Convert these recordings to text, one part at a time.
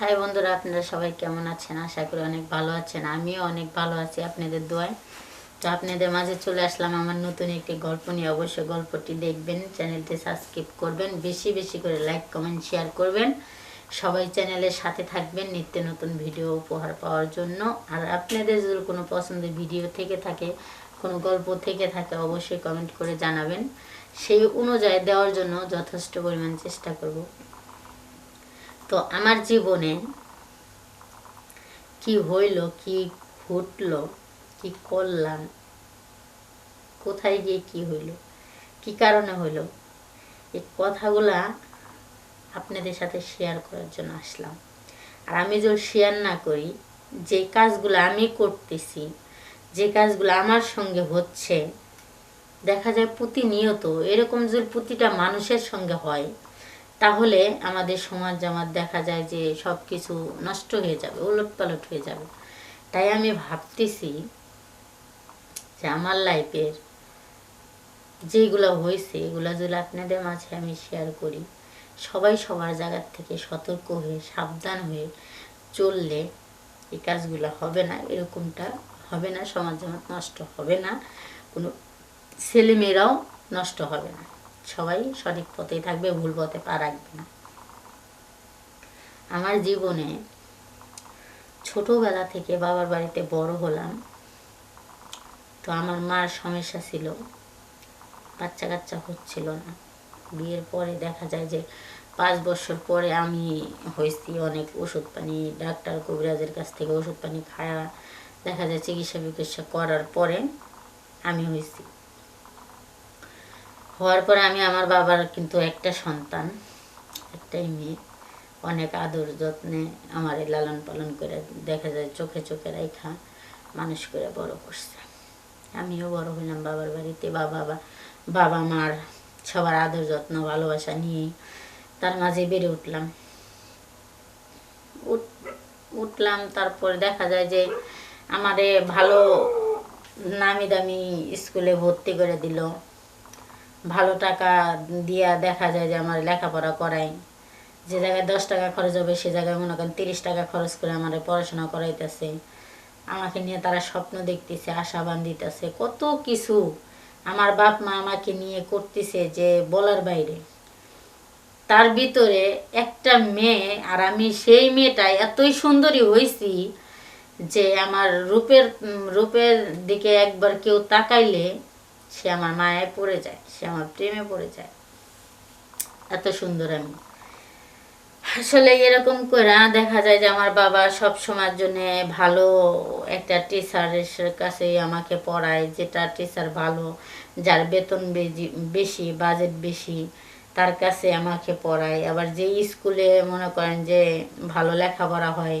High বন্ধুরা, আপনারা সবাই কেমন আছেন? আশা করি অনেক ভালো আছেন। আমিও অনেক ভালো আছি আপনাদের দোয়ায়। তো আপনাদের মাঝে চলে আসলাম আমার নতুন একটি গল্প নিয়ে। অবশ্যই গল্পটি দেখবেন, চ্যানেলটি সাবস্ক্রাইব করবেন, বেশি বেশি করে লাইক, কমেন্ট, শেয়ার করবেন। সবাই চ্যানেলের সাথে থাকবেন নিত্য নতুন ভিডিও উপহার পাওয়ার জন্য। আর আপনাদের যদি কোনো পছন্দের ভিডিও থেকে থাকে, কোনো গল্প থেকে থাকে, অবশ্যই কমেন্ট করে জানাবেন। সেই অনুযায়ী দেওয়ার জন্য যথেষ্ট পরিমাণ চেষ্টা করব। তো আমার জীবনে কি হইল, কি ঘটলো, কি করলাম, কোথায় গিয়ে কি হইল, কি কারণে হইল, এই কথাগুলা আপনাদের সাথে শেয়ার করার জন্য আসলাম। আর আমি যদি শেয়ার না করি, যে কাজগুলো আমি করতেছি, যে কাজগুলো আমার সঙ্গে হচ্ছে, দেখা যায় প্রতিনিয়ত এরকম যদি প্রতিটা মানুষের সঙ্গে হয় তাহলে আমাদের সমাজ জামাত দেখা যায় যে সব কিছু নষ্ট হয়ে যাবে উলট পালট হয়ে যাবে। তাই আমি ভাবতেছি যে আমার লাইফের যেগুলো হয়েছে, এগুলো যদি আপনাদের মাঝে আমি শেয়ার করি, সবাই সবার জায়গার থেকে সতর্ক হয়ে, সাবধান হয়ে চললে এই কাজগুলো হবে না, এরকমটা হবে না, সমাজ জামাত নষ্ট হবে না, কোনো ছেলেমেয়েরাও নষ্ট হবে না। সবাই সঠিক পথেই থাকবে, ভুল পথে পা রাখবে না। আমার জীবনে ছোটবেলা থেকে বাবার বাড়িতে বড় হলাম, তো আমার মার সমস্যা ছিল বাচ্চা কাচ্চা হচ্ছিল না। বিয়ের পরে দেখা যায় যে পাঁচ বছর পরে আমি হয়েছি অনেক ওষুধ পানি, ডাক্তার কবিরাজের কাছ থেকে ওষুধ পানি খাওয়া দেখা যায় চিকিৎসা বিকিৎসা করার পরে আমি হয়েছি। হওয়ার পরে আমি আমার বাবার কিন্তু একটা সন্তান, একটাই মেয়ে। অনেক আদর যত্নে আমার লালন পালন করে দেখা যায় চোখে চোখে রেখা মানুষ করে বড় করছে। আমিও বড় হইলাম বাবার বাড়িতে, বাবা বাবা মার সবার আদর যত্ন, ভালোবাসা নিয়ে তার মাঝে বেড়ে উঠলাম। উঠ- উঠলাম তারপর দেখা যায় যে আমারে ভালো নামি দামি স্কুলে ভর্তি করে দিল। ভালো টাকা দিয়া দেখা যায় যে আমার লেখাপড়া করাই। যে জায়গায় দশ টাকা খরচ হবে, সে জায়গায় মনে করেন তিরিশ টাকা খরচ করে আমার পড়াশোনা করাইতেছে। আমাকে নিয়ে তারা স্বপ্ন দেখতেছে আশা বান্ধিতেছে কত কিছু আমার বাপ মা আমাকে নিয়ে করতেছে যে বলার বাইরে। তার ভিতরে একটা মেয়ে আর আমি সেই মেয়েটা এতই সুন্দরী হয়েছি যে আমার রূপের রূপের দিকে একবার কেউ তাকাইলে সে আমার মায়ায় পড়ে যায়, সে আমার প্রেমে পড়ে যায়। এত সুন্দর আমি। আসলে এরকম করে দেখা যায় যে আমার বাবা সব সময়ের জন্য ভালো একটা টিচারের কাছে আমাকে পড়ায়, যেটা টিচার ভালো, যার বেতন বেশি বাজেট বেশি, তার কাছে আমাকে পড়ায়। আবার যে স্কুলে মনে করেন যে ভালো লেখাপড়া হয়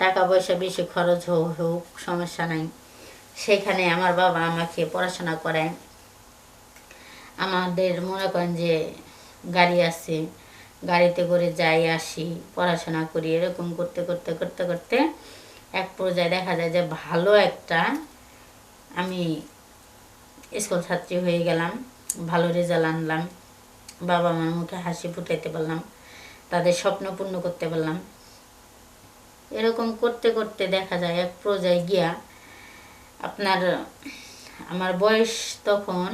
টাকা পয়সা বেশি খরচ হোক হোক, সমস্যা নাই, সেখানে আমার বাবা আমাকে পড়াশোনা করায়। আমাদের মনে করেন যে গাড়ি আছে, গাড়িতে করে যাই, আসি, পড়াশোনা করি, এরকম করতে করতে করতে করতে এক পর্যায়ে দেখা যায় যে ভালো একটা আমি স্কুল ছাত্রী হয়ে গেলাম, ভালো রেজাল্ট আনলাম, বাবা মার মুখে হাসি ফুটাইতে পারলাম, তাদের স্বপ্ন পূর্ণ করতে পারলাম। এরকম করতে করতে দেখা যায় এক পর্যায়ে গিয়া আপনার, আমার বয়স তখন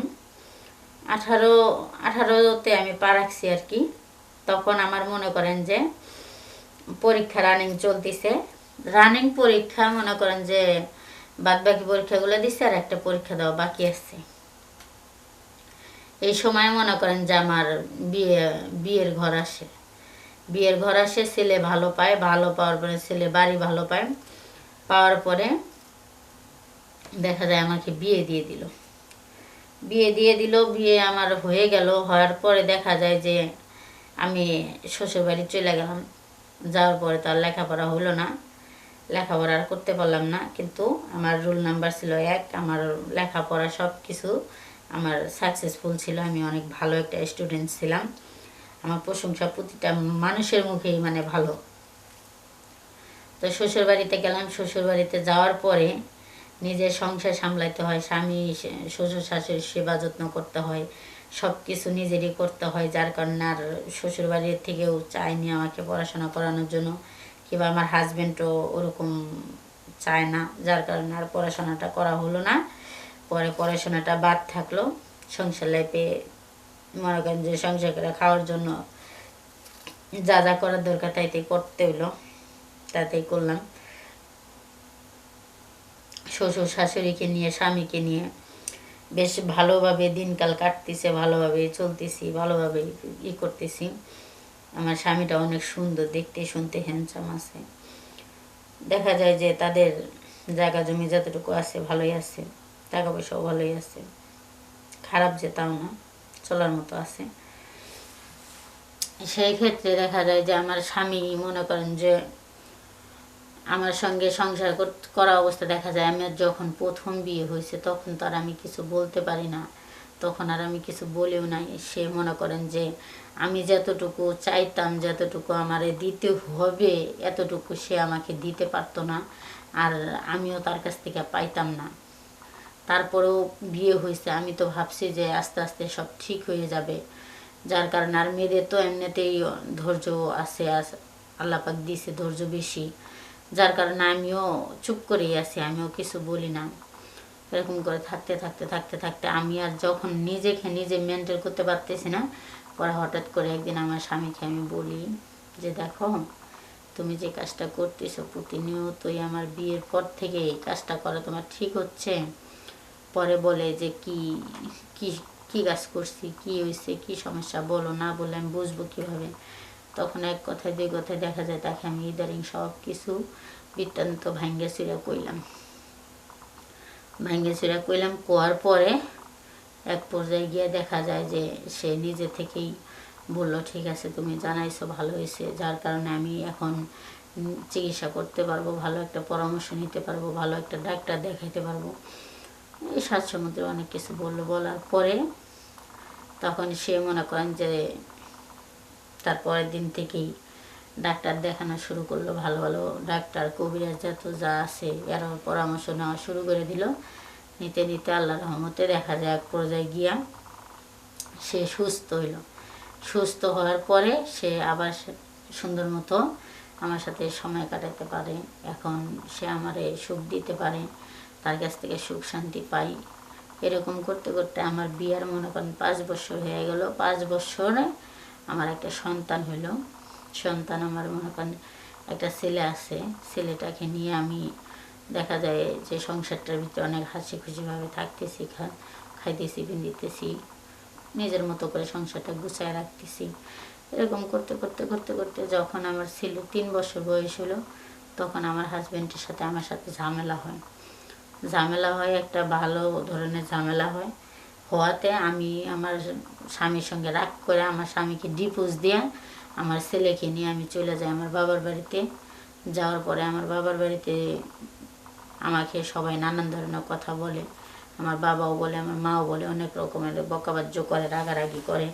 আঠারো, আঠারোতে আমি পা রাখছি আর কি। তখন আমার মনে করেন যে পরীক্ষা রানিং চলতেছে। রানিং পরীক্ষা মনে করেন যে বাদ বাকি পরীক্ষাগুলো দিচ্ছে আর একটা পরীক্ষা দেওয়া বাকি আছে এই সময় মনে করেন যে আমার বিয়ে, বিয়ের ঘর আসে। বিয়ের ঘর আসে, ছেলে ভালো পায়, ভালো পাওয়ার পরে ছেলে বাড়ি ভালো পায়। পাওয়ার পরে দেখা যায় আমাকে বিয়ে দিয়ে দিল। বিয়ে দিয়ে দিল, বিয়ে আমার হয়ে গেল, হওয়ার পরে দেখা যায় যে আমি শ্বশুরবাড়ি চলে গেলাম। যাওয়ার পরে তো আর লেখাপড়া হলো না, লেখাপড়া আর করতে পারলাম না। কিন্তু আমার রোল নাম্বার ছিল এক, আমার লেখাপড়া সব কিছু আমার সাকসেসফুল ছিল, আমি অনেক ভালো একটা স্টুডেন্ট ছিলাম। আমার প্রশংসা প্রতিটা মানুষের মুখেই মানে ভালো। তো শ্বশুর বাড়িতে গেলাম শ্বশুর বাড়িতে যাওয়ার পরে নিজের সংসার সামলাইতে হয়, স্বামী, শ্বশুর, শাশুড়ির সেবা যত্ন করতে হয় সব কিছু নিজেরই করতে হয়, যার কারণে আর শ্বশুর বাড়ির থেকেও চায়নি আমাকে পড়াশোনা করানোর জন্য, কিংবা আমার হাজব্যান্ডও ওরকম চায় না, যার কারণে আর পড়াশোনাটা করা হলো না। পরে পড়াশোনাটা বাদ থাকল, সংসার লাইফে মনে করেন যে সংসার করে খাওয়ার জন্য যা যা করার দরকার তাইতে করতে হলো তাতেই করলাম। শ্বশুর শাশুড়িকে নিয়ে, স্বামীকে নিয়ে বেশ ভালোভাবে দিনকাল কাটতেছে, ভালোভাবে চলতেছি, ভালোভাবে ই করতেছি। আমার স্বামীটা অনেক সুন্দর, দেখতে শুনতে হ্যান্ডসাম আছে। দেখা যায় যে তাদের জায়গা জমি যতটুকু আছে ভালোই আছে টাকা পয়সাও ভালোই আছে। খারাপ যে তাও না, চলার মতো আছে। সেই ক্ষেত্রে দেখা যায় যে আমার স্বামী মনে করেন যে আমার সঙ্গে সংসার কর- অবস্থা দেখা যায়। আমার যখন প্রথম বিয়ে হয়েছে, তখন তো আর আমি কিছু বলতে পারি না। তখন আর আমি কিছু বলেও নাই। সে মনে করেন যে, আমি যতটুকু চাইতাম, যতটুকু আমারে দিতে হবে, এতটুকু সে আমাকে দিতে পারতো না। আর আমিও তার কাছ থেকে পাইতাম না। তারপরেও বিয়ে হয়েছে। আমি তো ভাবছি যে, আস্তে আস্তে সব ঠিক হয়ে যাবে। যার কারণে আর মেয়েদের তো এমনিতেই ধৈর্য আছে। আল্লাপাক দিয়েছে ধৈর্য বেশি। যার কারণে আমিও চুপ করেই আছি, আমিও কিছু বলি না। এরকম করে থাকতে থাকতে থাকতে থাকতে আমি আর যখন নিজেকে নিজে মেনটেন করতে পারতেছি না, পরে হঠাৎ করে একদিন আমার স্বামীকে আমি বলি যে, দেখো, তুমি যে কাজটা করতেছো প্রতিনিয়তই আমার বিয়ের পর থেকে এই কাজটা করা তোমার ঠিক হচ্ছে? পরে বলে যে, কি কি কি কাজ করছি? কি হয়েছে কি সমস্যা? বলো, না বলে আমি বুঝব কীভাবে? তখন এক কথায়, দুই কথায় দেখা যায়, তাকে আমি ইদারিং সব কিছু বৃত্তান্ত ভাঙ্গে চুরা কইলাম। ভাঙ্গে চুরা কইলাম, কোয়ার পরে এক পর্যায়ে গিয়ে দেখা যায় যে সে নিজে থেকেই বলল, ঠিক আছে, তুমি জানাইছো, ভালো হয়েছে যার কারণে আমি এখন চিকিৎসা করতে পারব, ভালো একটা পরামর্শ নিতে পারব, ভালো একটা ডাক্তার দেখাইতে পারব। এই সমুদ্রে অনেক কিছু বলল। বলার পরে তখন সে মনে করেন যে তারপরের দিন থেকেই ডাক্তার দেখানো শুরু করল, ভালো ভালো ডাক্তার, কবিরাজ যত যা আছে, এরা পরামর্শ নেওয়া শুরু করে দিল। নিতে নিতে আল্লাহ রহমতে দেখা যায়, এক পর্যায়ে গিয়া সে সুস্থ হইল। সুস্থ হওয়ার পরে সে আবার সুন্দর মতো আমার সাথে সময় কাটাতে পারে। এখন সে আমারে সুখ দিতে পারে, তার কাছ থেকে সুখ শান্তি পাই। এরকম করতে করতে আমার বিয়ার মনে করেন পাঁচ বছর হয়ে গেল। পাঁচ বছরে আমার একটা সন্তান হইল সন্তান আমার মনে করেন একটা ছেলে আছে। ছেলেটাকে নিয়ে আমি দেখা যায় যে সংসারটার ভিতরে অনেক হাসি খুশিভাবে থাকতেছি, খা, খাইতেছি, পিন্দিতেছি, নিজের মতো করে সংসারটা গুছায় রাখতেছি। এরকম করতে করতে করতে করতে যখন আমার ছিল তিন বছর বয়স হলো, তখন আমার হাজব্যান্ডের সাথে আমার সাথে ঝামেলা হয়। ঝামেলা হয় একটা ভালো ধরনের ঝামেলা হয়। হওয়াতে আমি আমার স্বামীর সঙ্গে রাগ করে আমার স্বামীকে ডিপোজ দিয়ে আমার ছেলেকে নিয়ে আমি চলে যাই আমার বাবার বাড়িতে। যাওয়ার পরে আমার বাবার বাড়িতে আমাকে সবাই নানান ধরনের কথা বলে। আমার বাবাও বলে, আমার মাও বলে, অনেক রকমের বকাবাজ্য করে, রাগারাগি করে।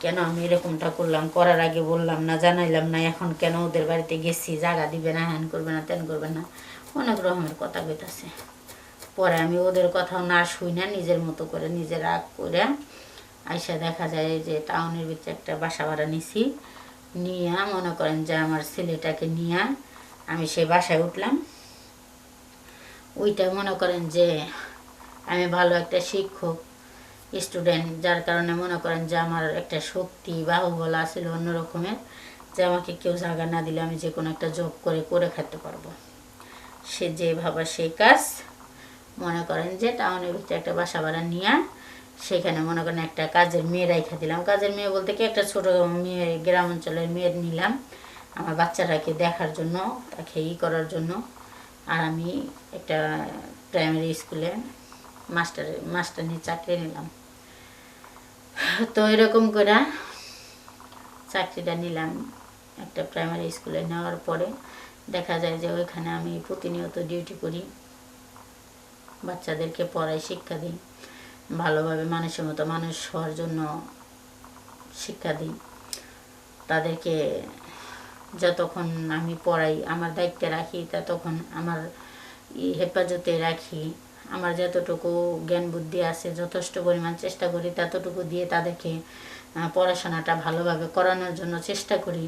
কেন আমি এরকমটা করলাম, করার আগে বললাম না, জানাইলাম না, এখন কেন ওদের বাড়িতে গেছি, জায়গা দিবে না, হ্যান করবে না, তেন করবে না। অনেক রকমের কথা কইতাছে। পরে আমি ওদের কথাও না শুই না, নিজের মতো করে নিজের রাগ করে আইসা দেখা যায় যে টাউনের ভিতরে একটা বাসা ভাড়া নিছি। নিয়ে মনে করেন যে আমার ছেলেটাকে নিয়ে আমি সেই বাসায় উঠলাম। ওইটা মনে করেন যে আমি ভালো একটা শিক্ষক, স্টুডেন্ট, যার কারণে মনে করেন যে আমার একটা শক্তি, বাহুবল আছিল অন্য রকমের যে আমাকে কেউ জায়গা না দিলে আমি যে কোনো একটা জব করে করে খেতে পারব। সে যে ভাবা সেই কাজ মনে করেন যে টাউনের ভিতরে একটা বাসা ভাড়া নিয়ে সেখানে মনে করেন একটা কাজের মেয়ে রাইখা দিলাম। কাজের মেয়ে বলতে কি একটা ছোট মেয়ে, গ্রাম অঞ্চলের মেয়ের নিলাম। আমার বাচ্চাটাকে দেখার জন্য, তাকে ই করার জন্য। আর আমি একটা প্রাইমারি স্কুলে মাস্টার মাস্টার নিয়ে চাকরি নিলাম। তো এরকম করে চাকরিটা নিলাম একটা প্রাইমারি স্কুলে নেওয়ার পরে দেখা যায় যে ওইখানে আমি প্রতিনিয়ত ডিউটি করি। বাচ্চাদেরকে পড়াই শিক্ষা দিই। ভালোভাবে মানুষের মতো মানুষ হওয়ার জন্য শিক্ষা দিই। তাদেরকে যতক্ষণ আমি পড়াই, আমার দায়িত্বে রাখি, ততক্ষণ আমার হেফাজতে রাখি। আমার যতটুকু জ্ঞান বুদ্ধি আছে, যথেষ্ট পরিমাণ চেষ্টা করি, ততটুকু দিয়ে তাদেরকে পড়াশোনাটা ভালোভাবে করানোর জন্য চেষ্টা করি।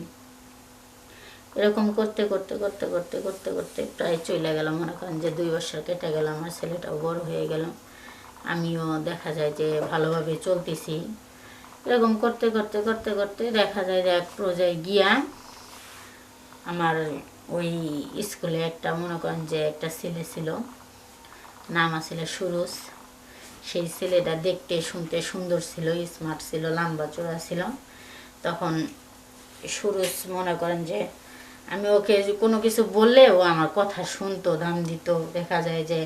এরকম করতে করতে করতে করতে করতে করতে প্রায় চলে গেল মনে করেন যে দুই বছর কেটে গেল, আমার ছেলেটাও বড় হয়ে গেল। আমিও দেখা যায় যে ভালোভাবে চলতেছি। এরকম করতে করতে করতে করতে দেখা যায় যে এক পর্যায়ে গিয়া আমার ওই স্কুলে একটা, মনে করেন যে একটা ছেলে ছিল। নাম আছিল সুরুজ। সেই ছেলেটা দেখতে, শুনতে সুন্দর ছিল স্মার্ট ছিল, লম্বা চোরা ছিল। তখন সুরুজ মনে করেন যে আমি ওকে কোনো কিছু বললে ও আমার কথা শুনতো, দাম দিত। দেখা যায় যে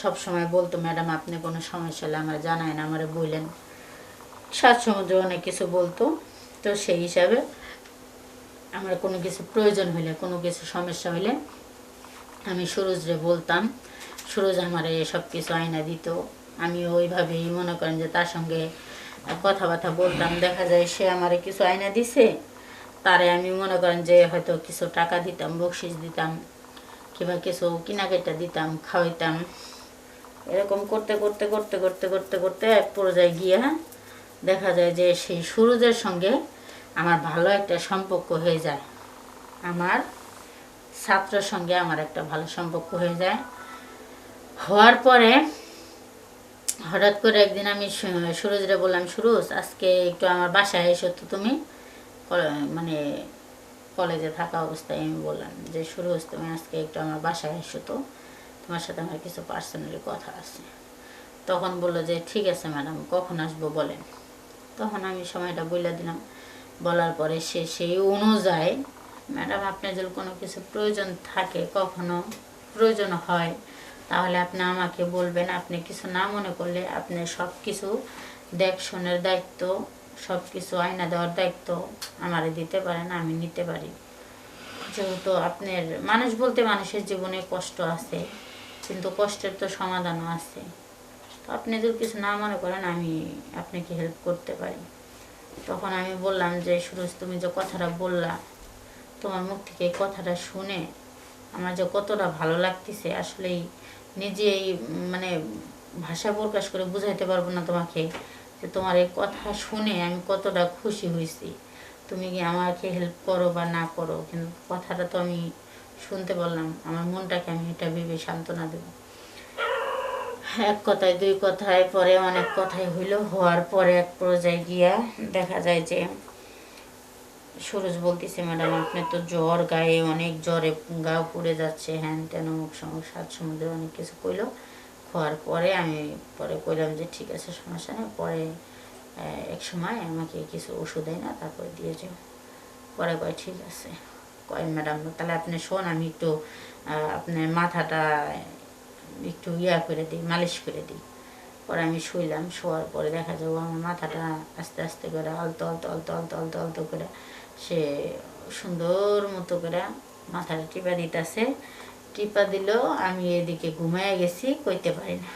সব সময় বলতো, ম্যাডাম, আপনি কোনো সমস্যা হলে আমার জানায় না, আমারে বললেন সমুদ্র অনেক কিছু বলতো। তো সেই হিসাবে আমার কোনো কিছু প্রয়োজন হলে কোনো কিছু সমস্যা হলে আমি সুরজরে বলতাম। সুরজ আমার সব কিছু আয়না দিত। আমি ওইভাবেই মনে করেন যে তার সঙ্গে কথাবার্তা বলতাম। দেখা যায় সে আমারে কিছু আয়না দিছে। তারে আমি মনে করেন যে হয়তো কিছু টাকা দিতাম, বকশিস দিতাম, কিংবা কিছু কেনাকাটা দিতাম, খাওয়াইতাম। এরকম করতে করতে করতে করতে করতে করতে এক পর্যায়ে গিয়ে দেখা যায় যে সেই সুরজের সঙ্গে আমার ভালো একটা সম্পর্ক হয়ে যায়। আমার ছাত্রের সঙ্গে আমার একটা ভালো সম্পর্ক হয়ে যায়। হওয়ার পরে হঠাৎ করে একদিন আমি সুরজরে বললাম, সুরজ, আজকে একটু আমার বাসায় এসো তো তুমি। মানে কলেজে থাকা অবস্থায় আমি বললাম যে সুরজ তুমি আজকে একটু আমার বাসায় এসো তো। তোমার সাথে আমার কিছু পার্সোনালি কথা আছে। তখন বলল যে, ঠিক আছে ম্যাডাম কখন আসব বলেন। তখন আমি সময়টা বলে দিলাম। বলার পরে সে সেই অনুযায়ী ম্যাডাম আপনার যদি কোনো কিছু প্রয়োজন থাকে, কখনো প্রয়োজন হয়, তাহলে আপনি আমাকে বলবেন। আপনি কিছু না মনে করলে আপনি সব কিছু দেখশনের দায়িত্ব সব কিছু আয়না দেওয়ার দায়িত্ব আমারে দিতে পারেন আমি নিতে পারি। যেহেতু আপনার, মানুষ বলতে মানুষের জীবনে কষ্ট আছে, কিন্তু কষ্টের তো সমাধানও আছে। তো আপনি যদি কিছু না মনে করেন, আমি আপনাকে হেল্প করতে পারি। তখন আমি বললাম যে, সুরজ, তুমি যে কথাটা বললা, তোমার মুখ থেকে কথাটা শুনে আমার যে কতটা ভালো লাগতেছে, আসলেই নিজেই মানে ভাষা প্রকাশ করে বুঝাইতে পারব না তোমাকে। যে তোমার এই কথা শুনে আমি কতটা খুশি হয়েছি। তুমি কি আমাকে হেল্প করো বা না করো? কিন্তু কথাটা তো আমি শুনতে পারলাম, আমার মনটাকে আমি এটা ভেবে সান্ত্বনা দেবো। এক কথায়, দুই কথায়, পরে অনেক কথাই হইল, হওয়ার পরে এক পর্যায়ে গিয়া দেখা যায় যে সুরজ বলতেছে, ম্যাডাম আপনি তো জ্বর গায়ে অনেক জ্বরে গা পুড়ে যাচ্ছে, হ্যান তেন মুখ সমুখ সাত সমুদ্রে অনেক কিছু কইলো। খাওয়ার পরে আমি পরে কইলাম যে, ঠিক আছে, সমস্যা নেই। পরে এক সময় আমাকে কিছু ওষুধ দেয় না, তারপরে দিয়ে পরে কয়, ঠিক আছে। কয়, ম্যাডাম, তাহলে আপনি শোন, আমি একটু আপনার মাথাটা একটু ইয়া করে দিই, মালিশ করে দিই। পরে আমি শুইলাম, শোয়ার পরে দেখা যাব আমার মাথাটা আস্তে আস্তে করে আলতো আলতো আলতো আলতো আলতো আলতো করে সে সুন্দর মতো করে মাথাটা টিপা দিতেছে। টিপা দিল, আমি এদিকে ঘুমায় গেছি, কইতে পারি না।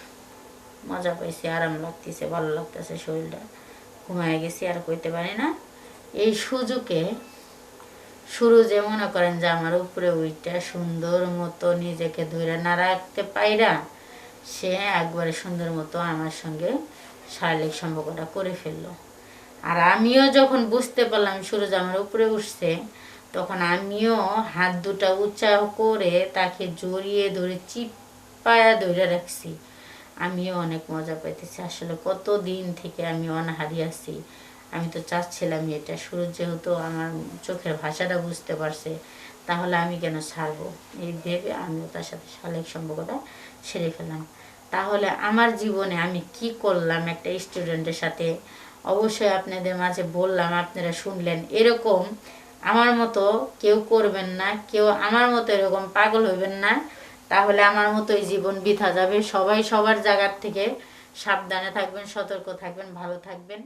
মজা পাইছি, আরাম লাগতেছে, ভালো লাগতেছে শরীরটা। ঘুমায় গেছি, আর কইতে পারি না। এই সুযোগে শুরু যে মনে করেন যে আমার উপরে উইটা সুন্দর মতো নিজেকে ধরে না রাখতে পাইরা সে একবারে সুন্দর মতো আমার সঙ্গে শারীরিক সম্পর্কটা করে ফেলল। আর আমিও যখন বুঝতে পারলাম সুরজ আমার উপরে উঠছে তখন আমিও হাত দুটা উঁচা করে তাকে জড়িয়ে ধরে চিপায়া ধরে রাখছি। আমিও অনেক মজা পাইতেছি। আসলে কত দিন থেকে আমি অনাহারি আছি, আমি তো চাচ্ছিলাম এটা। সুরজ যেহেতু আমার চোখের ভাষাটা বুঝতে পারছে, তাহলে আমি কেন ছাড়বো? এই ভেবে আমিও তার সাথে শারীরিক সম্পর্কটা সেরে ফেলাম তাহলে আমার জীবনে আমি কি করলাম একটা স্টুডেন্টের সাথে? অবশ্যই আপনাদের মাঝে বললাম, আপনারা শুনলেন। এরকম আমার মতো কেউ করবেন না, কেউ আমার মতো এরকম পাগল হইবেন না, তাহলে আমার মতো এই জীবন বৃথা যাবে। সবাই সবার জায়গার থেকে সাবধানে থাকবেন, সতর্ক থাকবেন, ভালো থাকবেন।